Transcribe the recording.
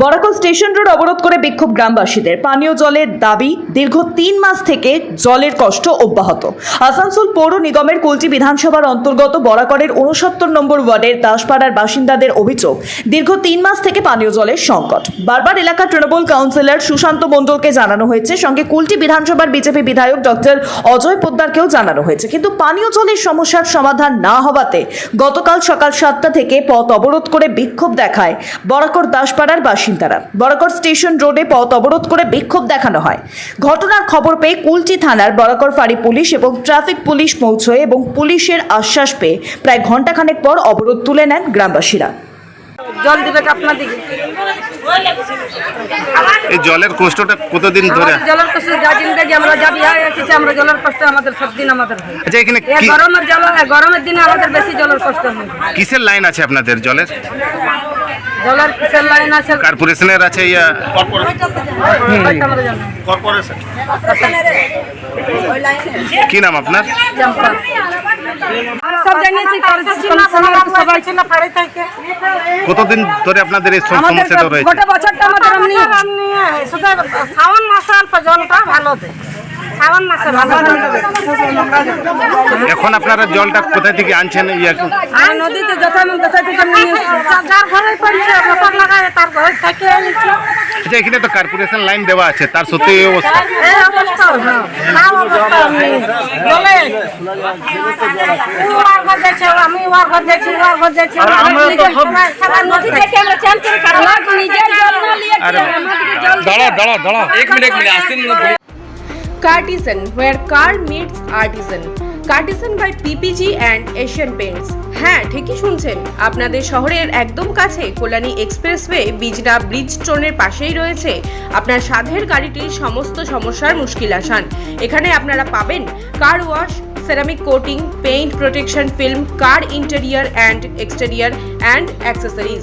বরাকল station road অবরোধ করে বিক্ষোভ গ্রামবাসীদের। পানীয় জলের দাবি দীর্ঘ তিন মাস থেকে জলের কষ্ট অব্যাহত। আসানসোল পৌর নিগমের কুলচি বিধানসভার অন্তর্গত বরাকরের উনসত্তর নম্বর ওয়ার্ডের দাসপাড়ার বাসিন্দাদের অভিযোগ, দীর্ঘ তিন মাস থেকে পানীয় জলের সংকট। বারবার এলাকার তৃণমূল কাউন্সিলর সুশান্ত মণ্ডলকে জানানো হয়েছে, সঙ্গে কুলটি বিধানসভার বিজেপি বিধায়ক ডক্টর অজয় পোদ্দারকেও জানানো হয়েছে। কিন্তু পানীয় জলের সমস্যার সমাধান না হওয়াতে গতকাল সকাল সাতটা থেকে পথ অবরোধ করে বিক্ষোভ দেখায় বরাকর দাসপাড়ার বাসিন্দারা। বরাকর স্টেশন রোডে পথ অবরোধ করে বিক্ষোভ দেখানো হয়। ঘটনার খবর পেয়ে কুলচি থানার বরাকর ফাঁড়ি পুলিশ এবং ট্রাফিক পুলিশ পৌঁছয় এবং পুলিশের আশ্বাস পেয়ে প্রায় ঘণ্টাখানেক পর অবরোধ তুলে নেন গ্রামবাসীরা। জল দিবে আপনাদিকে এই জলের কষ্টটা কতদিন ধরে? জলের কষ্ট যা জিন্দগি আমরা যা বিহায় এসেছি আমরা জলের কষ্ট আমাদের সব দিন আমাদের আচ্ছা এখানে গরমের জল গরমের দিনে আমাদের বেশি জলের কষ্ট হয়। কিসের লাইন আছে আপনাদের জলের? জলের কিসের লাইন আছে? কর্পোরেশনের আছে ইয়া। ওইটা আমরা জানি না। কি নাম আপনার কতদিন ধরে আপনাদের এই সম- সমস্যাটা রয়েছে? গোটা বছরটা আমাদের এমনি শুধু শ্রাবণ মাসে অল্প জলটা ভালো দেয় ভালো এখন আপনারা জলটা কোথায় থেকে আনছেন ইয়ে? নদীতে আচ্ছা, এখানে তো কর্পোরেশন লাইন দেওয়া আছে তার সত্যি অবস্থা। দাঁড়া দাঁড়া দাঁড়া এক মিনিট এক minute Cartisan, where car meets artisan. Cartisan by PPG and Asian Paints হ্যাঁ ঠিকই শুনছেন। আপনাদের শহরের একদম কাছে কল্যাণী এক্সপ্রেসওয়ে বিজনা ব্রিজ স্টোনের পাশেই রয়েছে আপনার সাধের গাড়িটির সমস্ত সমস্যার মুশকিল আসান। এখানে আপনারা পাবেন car wash ceramic coating paint protection film car interior and exterior and accessories